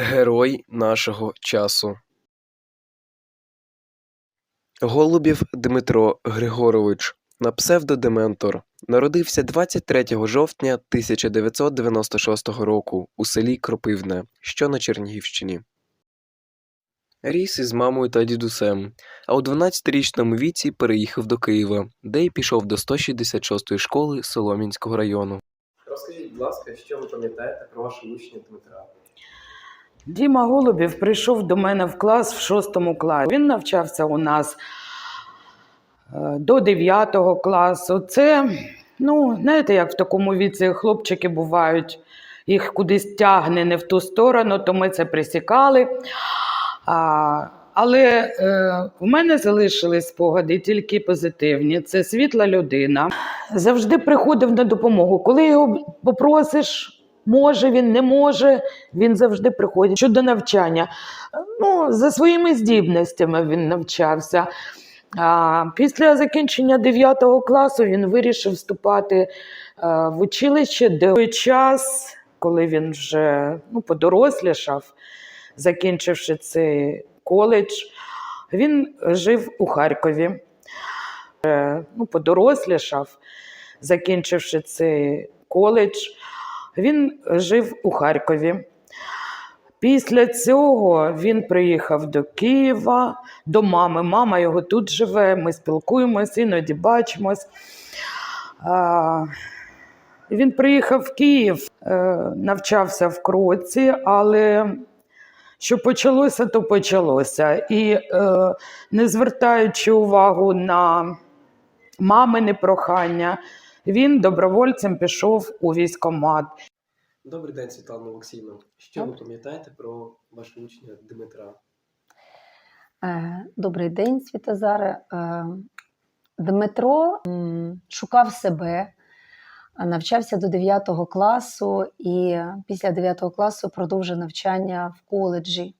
Герой нашого часу. Голубів Дмитро Григорович на псевдо Дементор народився 23 жовтня 1996 року у селі Кропивне, що на Чернігівщині. Ріс із мамою та дідусем, а у 12-річному віці переїхав до Києва, де й пішов до 166-ї школи Солом'янського району. Розкажіть, будь ласка, що ви пам'ятаєте про вашого учня Дмитра? Діма Голубів прийшов до мене в клас в шостому класі. Він навчався у нас е, до 9 класу. Це, ну, знаєте, як в такому віці хлопчики бувають, їх кудись тягне не в ту сторону, то ми це присікали. А, але е, в мене залишились спогади тільки позитивні. Це світла людина. Завжди приходив на допомогу. Коли його попросиш, може він, не може, він завжди приходить. Щодо навчання, ну, за своїми здібностями він навчався. А після закінчення 9 класу він вирішив вступати е, в училище, де той час, коли він вже ну, подорослішав, закінчивши цей коледж, він жив у Харкові. Е, Ну, подорослішав, закінчивши цей коледж, він жив у Харкові. Після цього він приїхав до Києва, до мами. Мама його тут живе, ми спілкуємося, іноді бачимось. Він приїхав в Київ, е, навчався в Кроці, але що почалося, то почалося. І е, не звертаючи увагу на мамине прохання, він добровольцем пішов у військкомат. Добрий день, Світлана Олексійовна. Що ви пам'ятаєте про вашого учня Дмитра? Е, Добрий день, Світозаре. Е, Дмитро шукав себе, навчався до 9 класу і після 9 класу продовжив навчання в коледжі.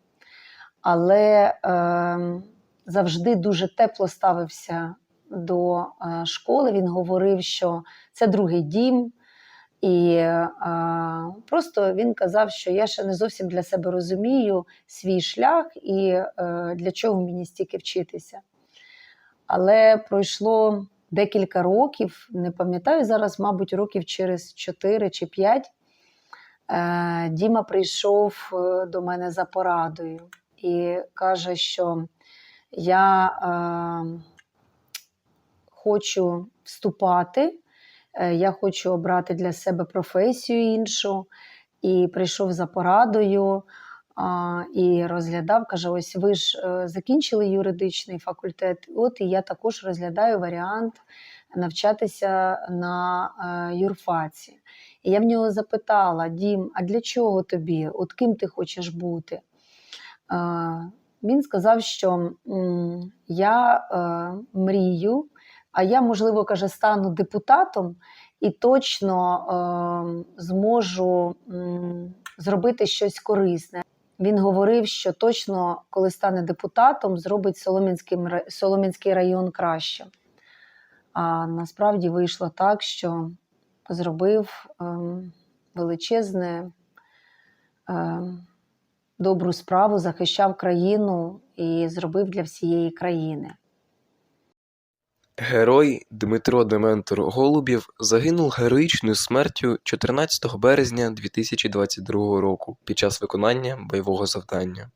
Але е, завжди дуже тепло ставився до е, школи. Він говорив, що це другий дім. І е, просто він казав, що я ще не зовсім для себе розумію свій шлях і е, для чого мені стільки вчитися. Але пройшло декілька років, не пам'ятаю зараз, мабуть, років через 4 чи 5. Е, Діма прийшов до мене за порадою і каже, що я е, хочу вступати, е, я хочу обрати для себе професію іншу. І прийшов за порадою і розглядав, каже: ось ви ж е, закінчили юридичний факультет. От і я також розглядаю варіант навчатися на е, юрфаці. І я в нього запитала: Дім, а для чого тобі? От ким ти хочеш бути? Він сказав, що я мрію, а я, можливо, каже, стану депутатом і точно е, зможу зробити щось корисне. Він говорив, що точно, коли стане депутатом, зробить Солом'янський, м- Солом'янський район краще. А насправді вийшло так, що зробив ем, величезне, ем, добру справу, захищав країну і зробив для всієї країни. Герой Дмитро Дементор Голубів загинув героїчною смертю 14 березня 2022 року під час виконання бойового завдання.